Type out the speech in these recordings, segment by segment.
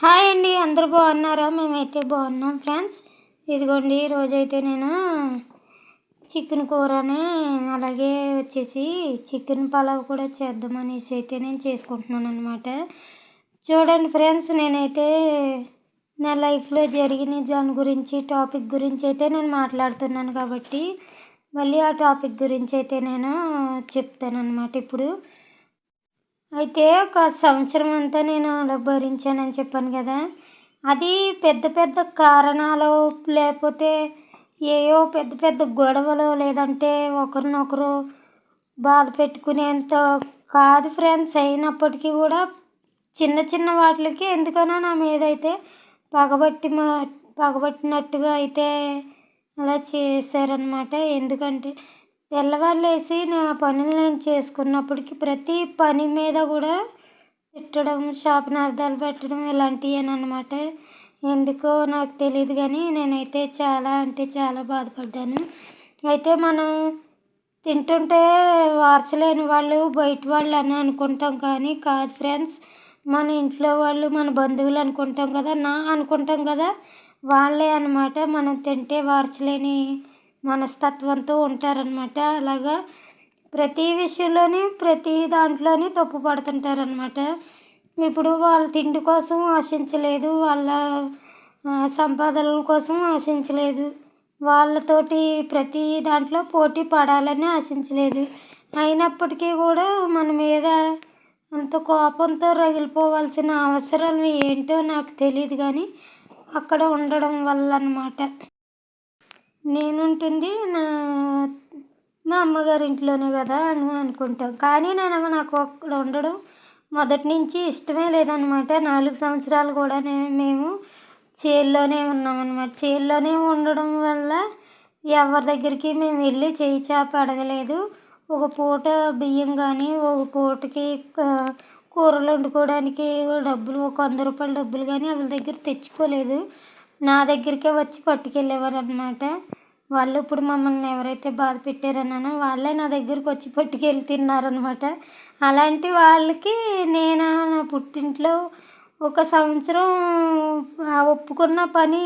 Hi అండి అందరూ బాగున్నారా? మేమైతే బాగున్నాం ఫ్రెండ్స్. ఇదిగోండి ఈరోజైతే నేను చికెన్ కూరని అలాగే వచ్చేసి చికెన్ పలావ్ కూడా చేద్దామనేసి అయితే నేను చేసుకుంటున్నాను అనమాట చూడండి ఫ్రెండ్స్ నేనైతే నా లైఫ్లో జరిగిన దాని గురించి టాపిక్ గురించి అయితే నేను మాట్లాడుతున్నాను కాబట్టి మళ్ళీ ఆ టాపిక్ గురించి అయితే నేను చెప్తాను అనమాట ఇప్పుడు. అయితే ఒక సంవత్సరం అంతా నేను అలా భరించానని చెప్పాను కదా. అది పెద్ద పెద్ద కారణాలు లేకపోతే ఏవో పెద్ద పెద్ద గొడవలు లేదంటే ఒకరినొకరు బాధ పెట్టుకునేంత కాదు ఫ్రెండ్స్. అయినప్పటికీ కూడా చిన్న చిన్న వాటికి ఎందుకనో నా మీద అయితే పగబట్టి పగబట్టినట్టుగా అయితే అలా చేశారనమాట ఎందుకంటే తెల్లవారులేసి నా పనులు నేను చేసుకున్నప్పటికీ ప్రతి పని మీద కూడా తిట్టడం శాపనార్థాలు పెట్టడం ఇలాంటివన్నమాట ఎందుకో నాకు తెలియదు కానీ నేనైతే చాలా అంటే చాలా బాధపడ్డాను. అయితే మనం తింటుంటే వార్చలేని వాళ్ళు బయట వాళ్ళు అని అనుకుంటాం కానీ కాదు ఫ్రెండ్స్ మన ఇంట్లో వాళ్ళు మన బంధువులు అనుకుంటాం కదా నా అనుకుంటాం కదా వాళ్ళే అనమాట మనం తింటే వార్చలేని మనస్తత్వంతో ఉంటారనమాట అలాగా ప్రతి విషయంలోని ప్రతి దాంట్లోని తప్పు పడుతుంటారనమాట ఇప్పుడు వాళ్ళ తిండి కోసం ఆశించలేదు వాళ్ళ సంపాదనల కోసం ఆశించలేదు వాళ్ళతోటి ప్రతి దాంట్లో పోటీ పడాలని ఆశించలేదు. అయినప్పటికీ కూడా మన మీద అంత కోపంతో రగిలిపోవాల్సిన అవసరం ఏంటో నాకు తెలియదు కానీ అక్కడ ఉండడం వల్ల అనమాట నేనుంటుంది నా మా అమ్మగారి ఇంట్లోనే కదా అని అనుకుంటాం. కానీ నేను నాకు అక్కడ ఉండడం మొదటి నుంచి ఇష్టమే లేదనమాట. నాలుగు సంవత్సరాలు కూడా మేము చేల్లోనే ఉన్నామన్నమాట చేల్లోనే ఉండడం వల్ల ఎవరి దగ్గరికి మేము వెళ్ళి చేయి చాప అడగలేదు. ఒక పూట బియ్యం కానీ ఒక పూటకి కూరలు వండుకోవడానికి డబ్బులు ఒక వంద రూపాయల డబ్బులు కానీ వాళ్ళ దగ్గర తెచ్చుకోలేదు. నా దగ్గరికే వచ్చి పట్టుకెళ్ళేవారు అనమాట వాళ్ళు ఇప్పుడు మమ్మల్ని ఎవరైతే బాధ పెట్టారన్నానో వాళ్ళే నా దగ్గరకు వచ్చి పట్టుకెళ్ళి తిన్నారనమాట. అలాంటి వాళ్ళకి నేను నా పుట్టింట్లో ఒక సంవత్సరం ఒప్పుకున్న పని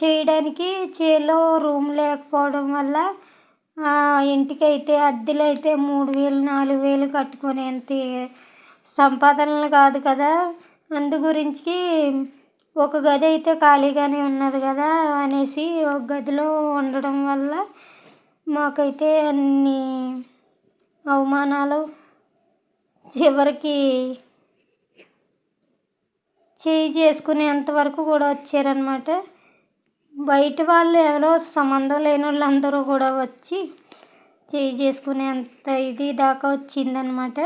చేయడానికి చేలో రూమ్ లేకపోవడం వల్ల ఇంటికైతే అద్దెలు అయితే మూడు వేలు నాలుగు వేలు కట్టుకునేంత సంపాదనలు కాదు కదా. అందు గురించి ఒక గది అయితే ఖాళీగానే ఉన్నది కదా అనేసి ఒక గదిలో ఉండడం వల్ల మాకైతే అన్ని అవమానాలు చివరికి చేయి చేసుకునేంత వరకు కూడా వచ్చారనమాట బయట వాళ్ళు ఎవరో సంబంధం లేని వాళ్ళందరూ కూడా వచ్చి చేయి చేసుకునేంత ఇది దాకా వచ్చిందనమాట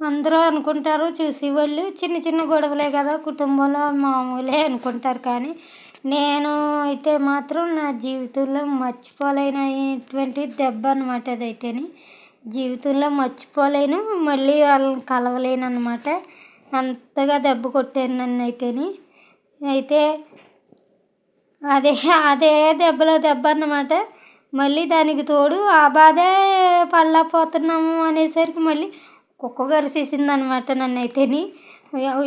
అందరూ అనుకుంటారు చూసేవాళ్ళు. చిన్న చిన్న గొడవలే కదా కుటుంబంలో మామూలే అనుకుంటారు కానీ నేను అయితే మాత్రం నా జీవితంలో మర్చిపోలేనటువంటి దెబ్బ అనమాట అదైతేని. జీవితంలో మర్చిపోలేను మళ్ళీ వాళ్ళని కలవలేను అనమాట అంతగా దెబ్బ కొట్టారు నన్ను అయితేని. అయితే అదే అదే దెబ్బలో దెబ్బ అన్నమాట. మళ్ళీ దానికి తోడు ఆ బాధే పడలేకపోతున్నాము అనేసరికి మళ్ళీ కుక్క కరిసేసింది అనమాట నన్ను అయితేని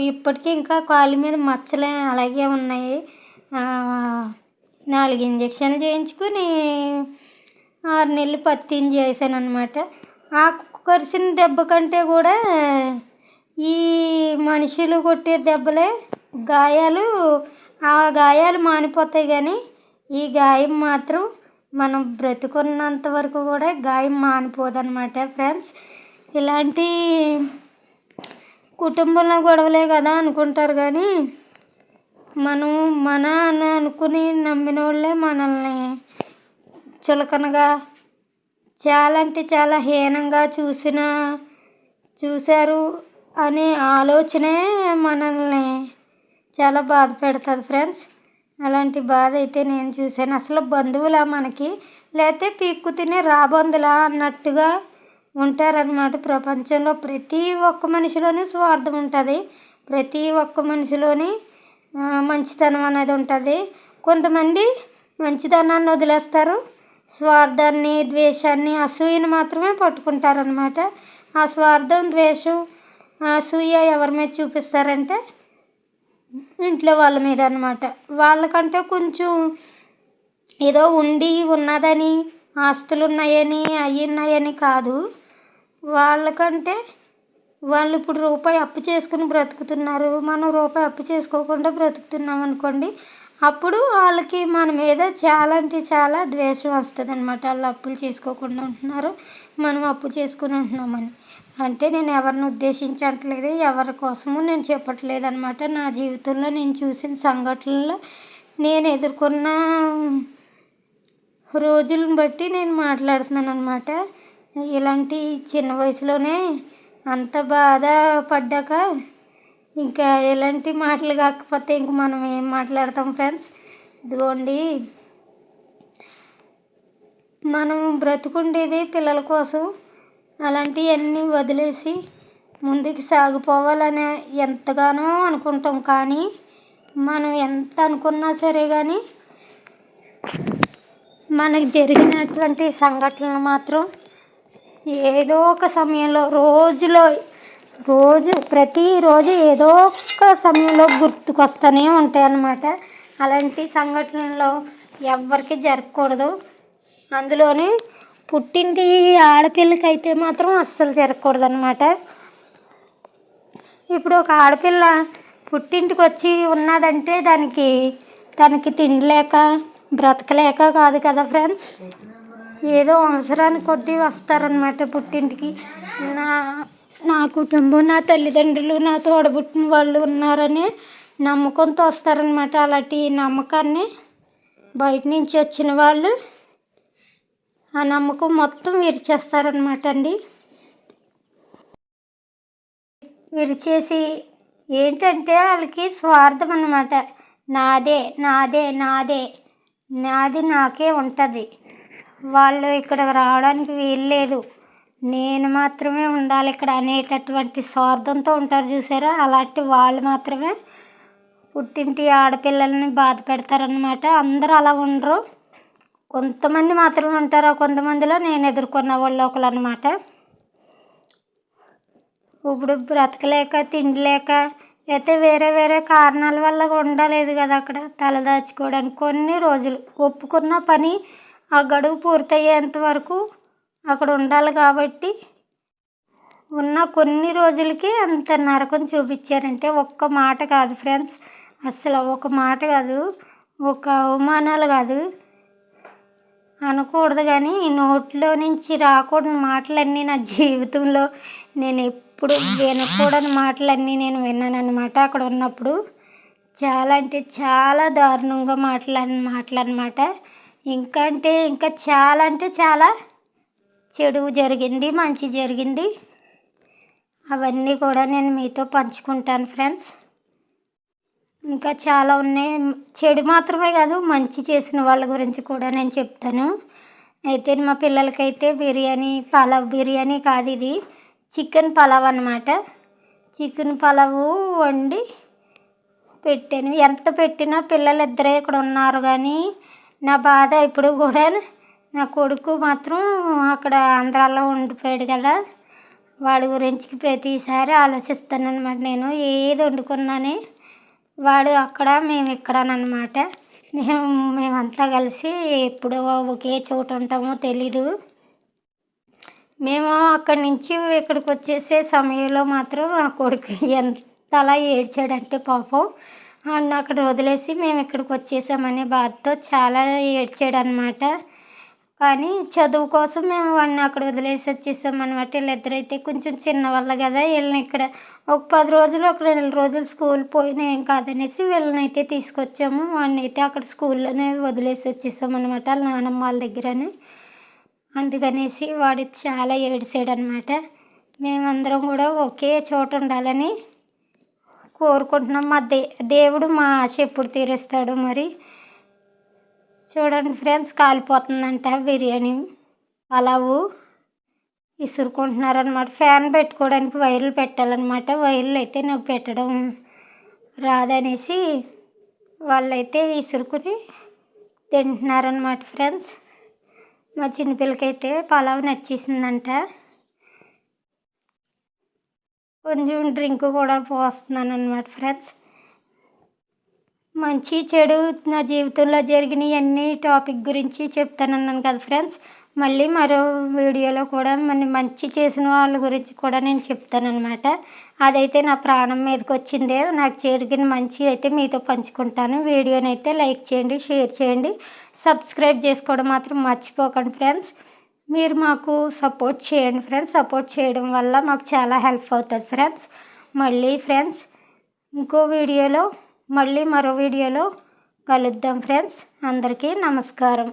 ఇప్పటికీ ఇంకా కాలు మీద మచ్చలే అలాగే ఉన్నాయి. నాలుగు ఇంజక్షన్లు చేయించుకుని ఆరు నెలలు పత్తిని చేశాను అనమాట ఆ కుక్క కరిసిన దెబ్బ కంటే కూడా ఈ మనుషులు కొట్టే దెబ్బలే గాయాలు ఆ గాయాలు మానిపోతాయి కానీ ఈ గాయం మాత్రం మనం బ్రతుకున్నంత వరకు కూడా గాయం మానిపోదన్నమాట ఫ్రెండ్స్. ఇలాంటి కుటుంబంలో గొడవలే కదా అనుకుంటారు కానీ మనం మన అని అనుకుని నమ్మిన వాళ్ళే మనల్ని చులకనగా చాలా అంటే చాలా హీనంగా చూసిన చూశారు అనే ఆలోచనే మనల్ని చాలా బాధ పెడుతుంది ఫ్రెండ్స్. అలాంటి బాధ అయితే నేను చూశాను. అసలు బంధువులా మనకి? లేకపోతే పీక్కు తినే రాబందులా అన్నట్టుగా ఉంటారనమాట ప్రపంచంలో ప్రతి ఒక్క మనిషిలోనూ స్వార్థం ఉంటుంది. ప్రతి ఒక్క మనిషిలోని మంచితనం అనేది ఉంటుంది. కొంతమంది మంచితనాన్ని వదిలేస్తారు. స్వార్థాన్ని ద్వేషాన్ని అసూయను మాత్రమే పట్టుకుంటారనమాట ఆ స్వార్థం ద్వేషం అసూయ ఎవరి మీద చూపిస్తారంటే ఇంట్లో వాళ్ళ మీద అనమాట వాళ్ళకంటే కొంచెం ఏదో ఉండి ఉన్నదని ఆస్తులు ఉన్నాయని అవి ఉన్నాయని కాదు. వాళ్ళకంటే వాళ్ళు ఇప్పుడు రూపాయి అప్పు చేసుకుని బ్రతుకుతున్నారు. మనం రూపాయి అప్పు చేసుకోకుండా బ్రతుకుతున్నాం అనుకోండి అప్పుడు వాళ్ళకి మన మీద చాలా అంటే చాలా ద్వేషం వస్తుంది అనమాట వాళ్ళు అప్పులు చేసుకోకుండా ఉంటున్నారు మనం అప్పు చేసుకుని ఉంటున్నామని. అంటే నేను ఎవరిని ఉద్దేశించట్లేదు ఎవరి కోసము నేను చెప్పట్లేదు అనమాట నా జీవితంలో నేను చూసిన సంఘటనలో నేను ఎదుర్కొన్న రోజులను బట్టి నేను మాట్లాడుతున్నాను అనమాట ఇలాంటి చిన్న వయసులోనే అంత బాధ పడ్డాక ఇంకా ఎలాంటి మాటలు కాకపోతే ఇంక మనం ఏం మాట్లాడతాం ఫ్రెండ్స్? ఇదిగోండి. మనం బ్రతుకుండేది పిల్లల కోసం. అలాంటివన్నీ వదిలేసి ముందుకు సాగిపోవాలని ఎంతగానో అనుకుంటాం కానీ మనం ఎంత అనుకున్నా సరే కానీ మనకు జరిగినటువంటి సంఘటనలు మాత్రం ఏదో ఒక సమయంలో రోజులో రోజు ప్రతిరోజు ఏదో ఒక సమయంలో గుర్తుకొస్తూనే ఉంటాయి అన్నమాట అలాంటి సంఘటనలో ఎవరికి జరగకూడదు. అందులోని పుట్టింటి ఆడపిల్లకి అయితే మాత్రం అస్సలు జరగకూడదు అనమాట ఇప్పుడు ఒక ఆడపిల్ల పుట్టింటికి వచ్చి ఉన్నదంటే దానికి దానికి తిండి లేక బ్రతకలేక కాదు కదా ఫ్రెండ్స్? ఏదో అవసరానికి కొద్దీ వస్తారనమాట పుట్టింటికి. నా నా కుటుంబం నా తల్లిదండ్రులు నా తోడబుట్టిన వాళ్ళు ఉన్నారని నమ్మకంతో వస్తారనమాట అలాంటి నమ్మకాన్ని. బయట నుంచి వచ్చిన వాళ్ళు ఆ నమ్మకం మొత్తం విరిచేస్తారనమాట అండి. విరిచేసి ఏంటంటే వాళ్ళకి స్వార్థం అనమాట నాదే నాదే నాదే నాది నాకే ఉంటుంది. వాళ్ళు ఇక్కడికి రావడానికి వీలు లేదు నేను మాత్రమే ఉండాలి ఇక్కడ అనేటటువంటి స్వార్థంతో ఉంటారు చూసారా? అలాంటి వాళ్ళు మాత్రమే పుట్టింటి ఆడపిల్లల్ని బాధ పెడతారనమాట అందరూ అలా ఉండరు. కొంతమంది మాత్రమే ఉంటారు. కొంతమందిలో నేను ఎదుర్కొన్న వాళ్ళు ఒకరు అనమాట ఇప్పుడు బ్రతకలేక తిండి లేక లేకపోతే వేరే వేరే కారణాల వల్ల ఉండలేదు కదా అక్కడ తలదాచుకోవడానికి కొన్ని రోజులు ఒప్పుకున్న పని ఆ గడువు పూర్తయ్యేంత వరకు అక్కడ ఉండాలి కాబట్టి ఉన్న కొన్ని రోజులకి అంత నరకం చూపించారంటే ఒక్క మాట కాదు ఫ్రెండ్స్. అసలు ఒక మాట కాదు ఒక అవమానాలు కాదు. అనకూడదు కానీ నోట్లో నుంచి రాకూడని మాటలన్నీ నా జీవితంలో నేను ఎప్పుడు వినకూడని మాటలన్నీ నేను విన్నాను అనమాట అక్కడ ఉన్నప్పుడు. చాలా అంటే చాలా దారుణంగా మాట్లాడిన మాటలు అనమాట ఇంకా అంటే ఇంకా చాలా అంటే చాలా. చెడు జరిగింది మంచి జరిగింది. అవన్నీ కూడా నేను మీతో పంచుకుంటాను ఫ్రెండ్స్. ఇంకా చాలా ఉన్నాయి. చెడు మాత్రమే కాదు మంచి చేసిన వాళ్ళ గురించి కూడా నేను చెప్తాను. అయితే మా పిల్లలకైతే బిర్యానీ పలావ్ బిర్యానీ కాదు ఇది. చికెన్ పలావ్ అనమాట చికెన్ పలావ్ వండి పెట్టాను. ఎంత పెట్టినా పిల్లలు ఇద్దరే ఇక్కడ ఉన్నారు కానీ నా బాధ ఇప్పుడు కూడా నా కొడుకు మాత్రం అక్కడ ఆంధ్రాలో ఉండిపోయాడు కదా. వాడి గురించి ప్రతిసారి ఆలోచిస్తాను అనమాట నేను ఏది వండుకున్నానే వాడు అక్కడ మేము ఇక్కడనమాట మేము మేమంతా కలిసి ఎప్పుడు ఒకే చోట ఉంటామో తెలీదు. మేము అక్కడి నుంచి ఇక్కడికి వచ్చేసే సమయంలో మాత్రం నా కొడుకు ఎంతలా ఏడ్చాడంటే పాపం. వాడిని అక్కడ వదిలేసి మేము ఇక్కడికి వచ్చేసామనే బాధతో చాలా ఏడ్చాడు అనమాట కానీ చదువు కోసం మేము వాడిని అక్కడ వదిలేసి వచ్చేసాం అనమాట వీళ్ళిద్దరైతే కొంచెం చిన్నవాళ్ళు కదా వీళ్ళని ఇక్కడ ఒక పది రోజులు ఒక రెండు రోజులు స్కూల్ పోయినా ఏం కాదనేసి వీళ్ళని అయితే తీసుకొచ్చాము. వాడిని అయితే అక్కడ స్కూల్లోనే వదిలేసి వచ్చేసాం అనమాట వాళ్ళ వాళ్ళ దగ్గరనే. అందుకనేసి వాడు చాలా ఏడిసాడు అనమాట మేమందరం కూడా ఒకే చోట ఉండాలని కోరుకుంటున్నాం. మా దే దేవుడు మా ఆశ ఎప్పుడు తీరుస్తాడు మరి. చూడండి ఫ్రెండ్స్ కాలిపోతుందంట బిర్యానీ. పలావు ఇసురుకుంటున్నారనమాట ఫ్యాన్ పెట్టుకోవడానికి వైర్లు పెట్టాలన్నమాట. వైర్లు అయితే నాకు పెట్టడం రాదనేసి వాళ్ళైతే ఇసురుకుని తింటున్నారనమాట ఫ్రెండ్స్. మా చిన్నపిల్లకైతే పలావ్ నచ్చేసిందంట. కొంచెం డ్రింక్ కూడా పోస్తున్నాను అనమాట ఫ్రెండ్స్. మంచి చెడు నా జీవితంలో జరిగినవి అన్ని టాపిక్ గురించి చెప్తానన్నాను కదా ఫ్రెండ్స్. మళ్ళీ మరో వీడియోలో కూడా మన మంచి చేసిన వాళ్ళ గురించి కూడా నేను చెప్తానమాట అదైతే నా ప్రాణం మీదకి వచ్చిందే. నాకు జరిగిన మంచి అయితే మీతో పంచుకుంటాను. వీడియోని అయితే లైక్ చేయండి షేర్ చేయండి. సబ్స్క్రైబ్ చేసుకోవడం మాత్రం మర్చిపోకండి ఫ్రెండ్స్. మీరు మాకు సపోర్ట్ చేయండి ఫ్రెండ్స్. సపోర్ట్ చేయడం వల్ల మాకు చాలా హెల్ప్ అవుతుంది ఫ్రెండ్స్. మళ్ళీ ఫ్రెండ్స్ ఇంకో వీడియోలో మళ్ళీ మరో వీడియోలో కలుద్దాం ఫ్రెండ్స్. అందరికీ నమస్కారం.